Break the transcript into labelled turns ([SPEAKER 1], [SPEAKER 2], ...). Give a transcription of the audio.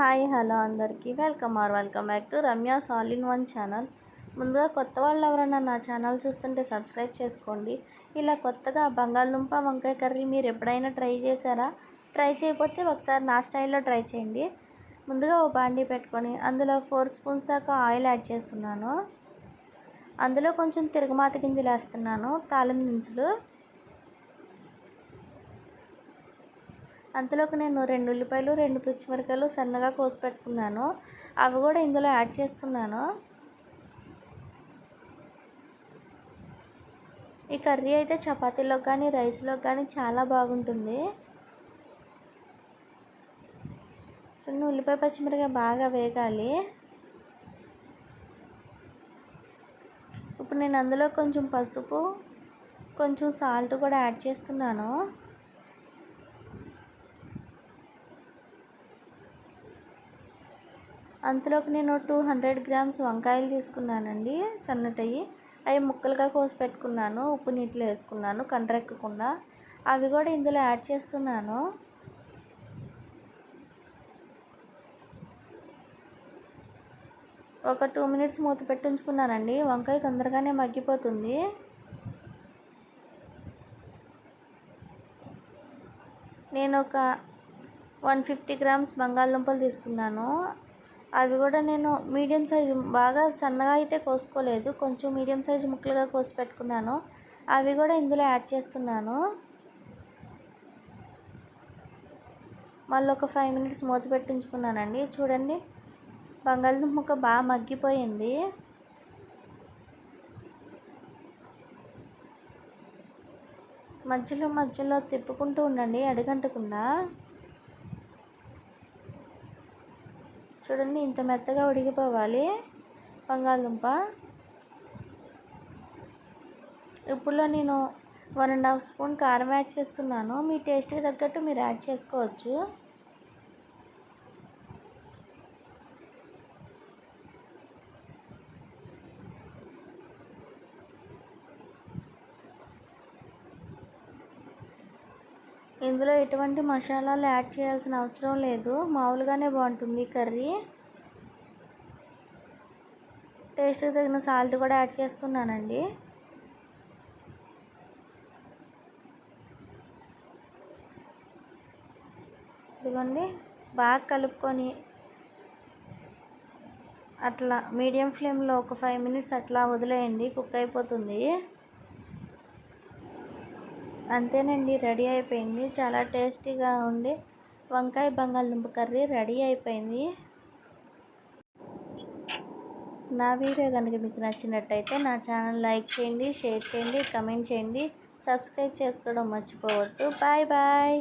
[SPEAKER 1] Hi hello అందరికీ. Welcome or welcome back to Ramya సాల్ in one channel. ముందుగా కొత్త వాళ్ళు ఎవరైనా నా ఛానల్ చూస్తుంటే సబ్స్క్రైబ్ చేసుకోండి. ఇలా కొత్తగా బంగాళదుంప వంకాయ కర్రీ మీరు ఎప్పుడైనా ట్రై చేశారా? ట్రై చేయకపోతే ఒకసారి నా స్టైల్లో ట్రై చేయండి. ముందుగా ఓ బాండీ పెట్టుకొని అందులో ఫోర్ స్పూన్స్ దాకా ఆయిల్ యాడ్ చేస్తున్నాను. అందులో కొంచెం తిరగమాత గింజలు వేస్తున్నాను తాలిం దినుసులు. అంతలోకి నేను రెండు ఉల్లిపాయలు రెండు పచ్చిమిరకాయలు సన్నగా కోసి పెట్టుకున్నాను. అవి కూడా ఇందులో యాడ్ చేస్తున్నాను. ఈ కర్రీ అయితే చపాతీలో కానీ రైస్లో కానీ చాలా బాగుంటుంది. చిన్న ఉల్లిపాయ పచ్చిమిరకాయ బాగా వేగాలి. ఇప్పుడు నేను అందులో కొంచెం పసుపు కొంచెం సాల్ట్ కూడా యాడ్ చేస్తున్నాను. అంతలోకి నేను టూ హండ్రెడ్ గ్రామ్స్ వంకాయలు తీసుకున్నానండి సన్నటవి అవి ముక్కలుగా కోసి పెట్టుకున్నాను ఉప్పు నీటిలో వేసుకున్నాను కండ్రెక్కకుండా. అవి కూడా ఇందులో యాడ్ చేస్తున్నాను. ఒక టూ మినిట్స్ మూత పెట్టించుకున్నానండి వంకాయ తొందరగానే మగ్గిపోతుంది. నేను ఒక వన్ ఫిఫ్టీ గ్రామ్స్ బంగాళదుంపలు తీసుకున్నాను. అవి కూడా నేను మీడియం సైజు బాగా సన్నగా అయితే కోసుకోలేదు. కొంచెం మీడియం సైజు ముక్కలుగా కోసి పెట్టుకున్నాను. అవి కూడా ఇందులో యాడ్ చేస్తున్నాను. మళ్ళీ ఒక ఫైవ్ మినిట్స్ మూత పెట్టించుకున్నానండి. చూడండి బంగాళదుంప ముక్క బాగా మగ్గిపోయింది. మధ్యలో మధ్యలో తిప్పుకుంటూ ఉండండి అడగంటకుండా. చూడండి ఇంత మెత్తగా ఉడికిపోవాలి. బంగాళదుంప. ఇప్పుడు నేను వన్ అండ్ హాఫ్ స్పూన్ కారం యాడ్ చేస్తున్నాను. మీ టేస్ట్కి తగ్గట్టు మీరు యాడ్ చేసుకోవచ్చు. ఇందులో ఎటువంటి మసాలాలు యాడ్ చేయాల్సిన అవసరం లేదు. మామూలుగానే బాగుంటుంది కర్రీ. టేస్ట్కి తగిన సాల్ట్ కూడా యాడ్ చేస్తున్నానండి. ఇదిగోండి బాగా కలుపుకొని అట్లా మీడియం ఫ్లేమ్లో ఒక ఫైవ్ మినిట్స్ అట్లా వదిలేయండి. కుక్ అయిపోతుంది. అంతేనండి రెడీ అయిపోయింది. చాలా టేస్టీగా ఉండి వంకాయ బంగాళదుంప కర్రీ రెడీ అయిపోయింది. నా వీడియో కనుక మీకు నచ్చినట్టయితే నా ఛానల్ లైక్ చేయండి షేర్ చేయండి కమెంట్ చేయండి. సబ్స్క్రైబ్ చేసుకోవడం మర్చిపోవద్దు. Bye bye.